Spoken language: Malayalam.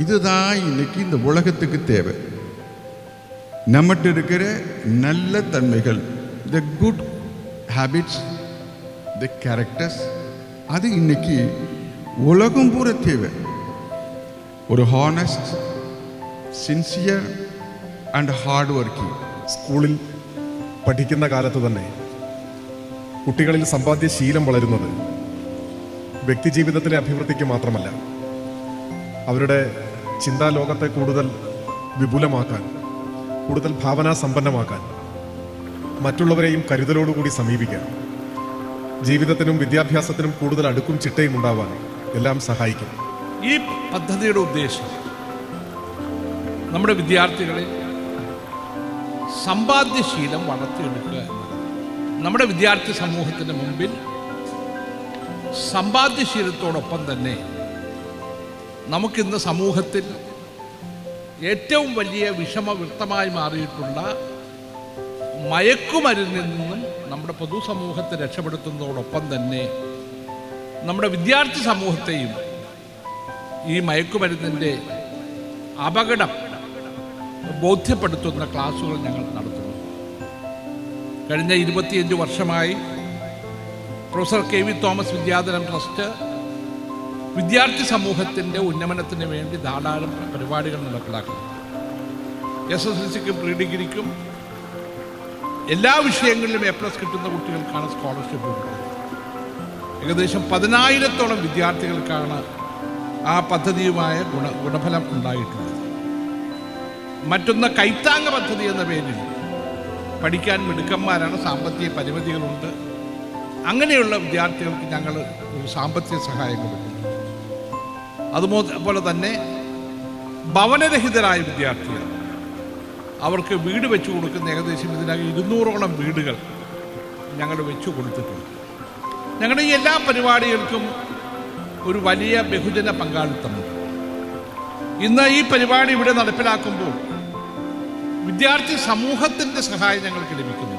இதுதான் இன்னைக்கு இந்த உலகத்துக்கு தேவை நம்மகிட்ட இருக்கிற நல்ல தன்மைகள் the good habits the characters அது இன்னைக்கு உலகம் பூரா தேவை ஒரு honest sincere and hard working സ്കൂളിൽ പഠിക്കുന്ന കാലത്ത് തന്നെ കുട്ടികളിൽ സമ്പാദ്യ ശീലം വളരുന്നത് വ്യക്തിജീവിതത്തിലെ അഭിവൃദ്ധിക്ക് മാത്രമല്ല അവരുടെ ചിന്താലോകത്തെ കൂടുതൽ വിപുലമാക്കാൻ കൂടുതൽ ഭാവനാ സമ്പന്നമാക്കാൻ മറ്റുള്ളവരെയും കരുതലോടുകൂടി സമീപിക്കാൻ ജീവിതത്തിനും വിദ്യാഭ്യാസത്തിനും കൂടുതൽ അടുക്കും ചിട്ടയും ഉണ്ടാവാൻ എല്ലാം സഹായിക്കും. ഈ പദ്ധതിയുടെ ഉദ്ദേശം നമ്മുടെ വിദ്യാർത്ഥികളെ സമ്പാദ്യശീലം വളർത്തിയെടുക്കുക നമ്മുടെ വിദ്യാർത്ഥി സമൂഹത്തിന് മുമ്പിൽ സമ്പാദ്യശീലത്തോടൊപ്പം തന്നെ നമുക്കിന്ന് സമൂഹത്തിൽ ഏറ്റവും വലിയ വിഷമവൃത്തമായി മാറിയിട്ടുള്ള മയക്കുമരുന്നിൽ നിന്നും നമ്മുടെ പൊതുസമൂഹത്തെ രക്ഷപ്പെടുത്തുന്നതോടൊപ്പം തന്നെ നമ്മുടെ വിദ്യാർത്ഥി സമൂഹത്തെയും ഈ മയക്കുമരുന്നിന്റെ അപകടം ബോധ്യപ്പെടുത്തുന്ന ക്ലാസ്സുകൾ ഞങ്ങൾ നടത്തുന്നു. കഴിഞ്ഞ ഇരുപത്തിയഞ്ച് വർഷമായി professor K V Thomas Vidyadhanam trust വിദ്യാർത്ഥി സമൂഹത്തിന്റെ ഉന്നമനത്തിന് വേണ്ടി ധാരാളം പരിപാടികൾ നടപ്പിലാക്കുന്നു. എസ് എസ് എൽ സിക്കും പ്രീ ഡിഗ്രിക്കും എല്ലാ വിഷയങ്ങളിലും എ പ്ലസ് കിട്ടുന്ന കുട്ടികൾക്കാണ് സ്കോളർഷിപ്പ് കൊടുക്കുന്നത്. ഏകദേശം പതിനായിരത്തോളം വിദ്യാർത്ഥികൾക്കാണ് ആ പദ്ധതിയുമായ ഗുണ ഗുണഫലം ഉണ്ടായിട്ടുള്ളത്. മറ്റൊന്ന് കൈത്താങ്ങ പദ്ധതി എന്ന പേരിൽ പഠിക്കാൻ മിടുക്കന്മാരാണ് സാമ്പത്തിക പരിമിതികളുണ്ട്. അങ്ങനെയുള്ള വിദ്യാർത്ഥികൾക്ക് ഞങ്ങൾ സാമ്പത്തിക സഹായം കൊടുക്കുന്നു. അതുപോലെ തന്നെ ഭവനരഹിതരായ വിദ്യാർത്ഥികൾ. അവർക്ക് വീട് വെച്ചു കൊടുക്കുന്ന ഏകദേശം ഇതിനകം ഇരുന്നൂറോളം വീടുകൾ ഞങ്ങൾ വെച്ചു കൊടുത്തിട്ടുണ്ട്. ഞങ്ങളുടെ ഈ എല്ലാ പരിപാടികൾക്കും ഒരു വലിയ ബഹുജന പങ്കാളിത്തമുണ്ട്. ഇന്ന് ഈ പരിപാടി ഇവിടെ നടപ്പിലാക്കുമ്പോൾ വിദ്യാർത്ഥി സമൂഹത്തിന്റെ സഹായം ഞങ്ങൾക്ക് ലഭിക്കുന്നു